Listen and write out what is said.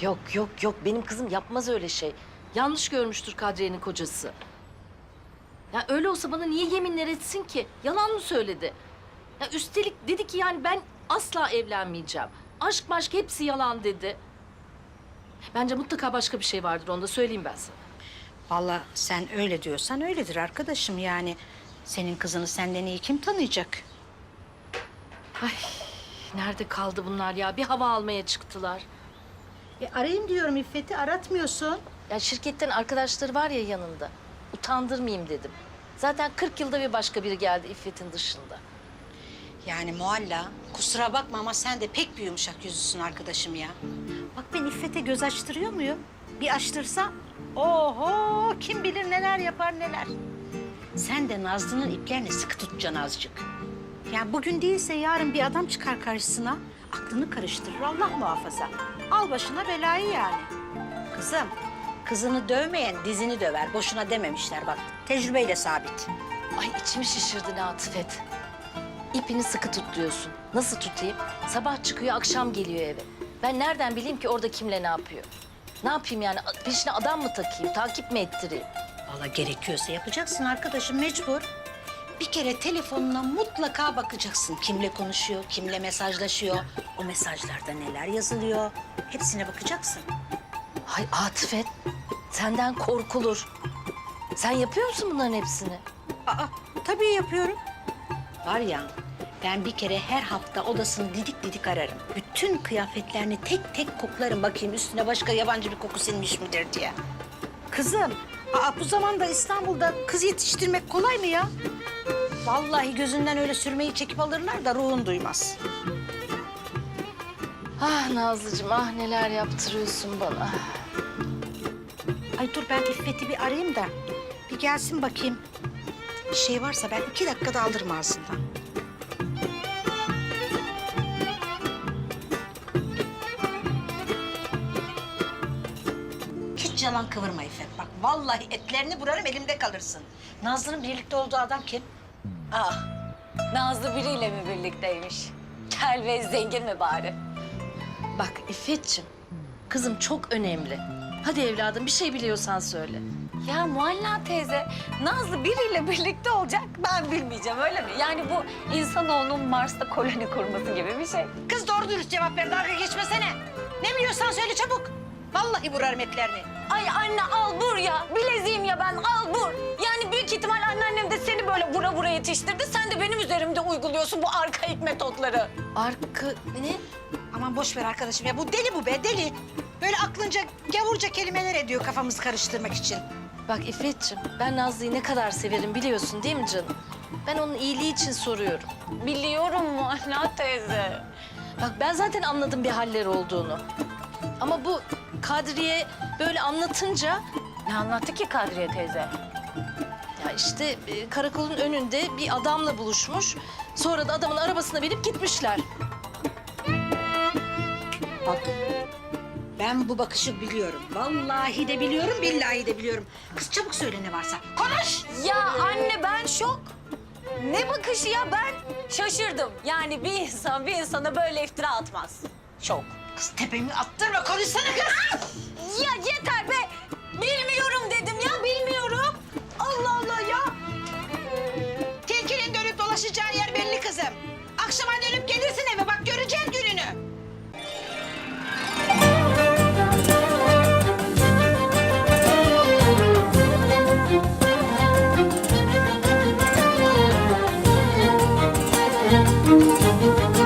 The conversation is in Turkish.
Yok yok yok benim kızım yapmaz öyle şey. Yanlış görmüştür Kadriye'nin kocası. Ya öyle olsa bana niye yeminler etsin ki? Yalan mı söyledi? Ya üstelik dedi ki yani ben asla evlenmeyeceğim. Aşk maşk hepsi yalan dedi. Bence mutlaka başka bir şey vardır onu da söyleyeyim ben sana. Vallahi sen öyle diyorsan öyledir arkadaşım yani. Senin kızını senden iyi kim tanıyacak? Ay nerede kaldı bunlar ya? Bir hava almaya çıktılar. E arayayım diyorum İffet'i aratmıyorsun. Ya şirketten arkadaşları var ya yanında. Utandırmayayım dedim. Zaten 40 yılda bir başka biri geldi İffet'in dışında. Yani Mualla kusura bakma ama sen de pek bir yumuşak yüzlüsün arkadaşım ya. Bak ben İffet'e göz açtırıyor muyum? Bir açtırsa oho kim bilir neler yapar neler. Sen de Nazlı'nın iplerini sıkı tutacaksın azıcık. Yani bugün değilse yarın bir adam çıkar karşısına. Aklını karıştırır Allah muhafaza. Al başına belayı yani. Kızım, kızını dövmeyen dizini döver. Boşuna dememişler bak. Tecrübeyle sabit. Ay içimi şişirdi Latifet. İpini sıkı tut diyorsun. Nasıl tutayım? Sabah çıkıyor, akşam geliyor eve. Ben nereden bileyim ki orada kimle ne yapıyor? Ne yapayım yani? Peşine adam mı takayım, takip mi ettireyim? Valla gerekiyorsa yapacaksın arkadaşım mecbur. Bir kere telefonuna mutlaka bakacaksın. Kimle konuşuyor, kimle mesajlaşıyor. O mesajlarda neler yazılıyor. Hepsine bakacaksın. Ay Atifet, senden korkulur. Sen yapıyor musun bunların hepsini? Aa, tabii yapıyorum. Var ya, ben bir kere her hafta odasını didik didik ararım. Bütün kıyafetlerini tek tek koklarım bakayım üstüne başka yabancı bir koku sinmiş midir diye. Kızım, aa, bu zamanda İstanbul'da kız yetiştirmek kolay mı ya? Vallahi gözünden öyle sürmeyi çekip alırlar da ruhun duymaz. Ah Nazlıcığım, ah neler yaptırıyorsun bana. Ay dur ben İffet'i bir arayayım da bir gelsin bakayım. Bir şey varsa ben iki dakikada alırım ağzından. Hiç yalan kıvırma İffet. Vallahi etlerini burarım elimde kalırsın. Nazlı'nın birlikte olduğu adam kim? Ah, Nazlı biriyle mi birlikteymiş? Kel ve zengin mi bari? Bak İffetciğim, kızım çok önemli. Hadi evladım bir şey biliyorsan söyle. Ya Mualla teyze, Nazlı biriyle birlikte olacak ben bilmeyeceğim öyle mi? Yani bu insanoğlunun Mars'ta koloni kurması gibi bir şey. Kız doğru dürüst cevap ver dalga geçmesene. Ne biliyorsan söyle çabuk. Vallahi burarım etlerini. Ay anne al vur ya, bileziğim ya ben al vur. Yani büyük ihtimal anneannem de seni böyle vura vura yetiştirdi. Sen de benim üzerimde uyguluyorsun bu arkaik metotları. Arka... Ne? Aman boş ver arkadaşım ya bu deli bu be deli. Böyle aklınca gavurca kelimeler ediyor kafamızı karıştırmak için. Bak İffetciğim, ben Nazlı'yı ne kadar severim biliyorsun değil mi canım? Ben onun iyiliği için soruyorum. Biliyorum Mualla teyze. Bak ben zaten anladım bir haller olduğunu. Ama bu Kadriye böyle anlatınca... Ne anlattı ki Kadriye teyze? Ya işte e, karakolun önünde bir adamla buluşmuş. Sonra da adamın arabasına binip gitmişler. Bak ben bu bakışı biliyorum. Vallahi de biliyorum, billahi de biliyorum. Kız çabuk söyle ne varsa. Konuş! Ya anne ben şok. Ne bakışı ya ben şaşırdım. Yani bir insan bir insana böyle iftira atmaz. Çok. Kız tepemi attırma konuşsana kız. Ah! ya yeter be.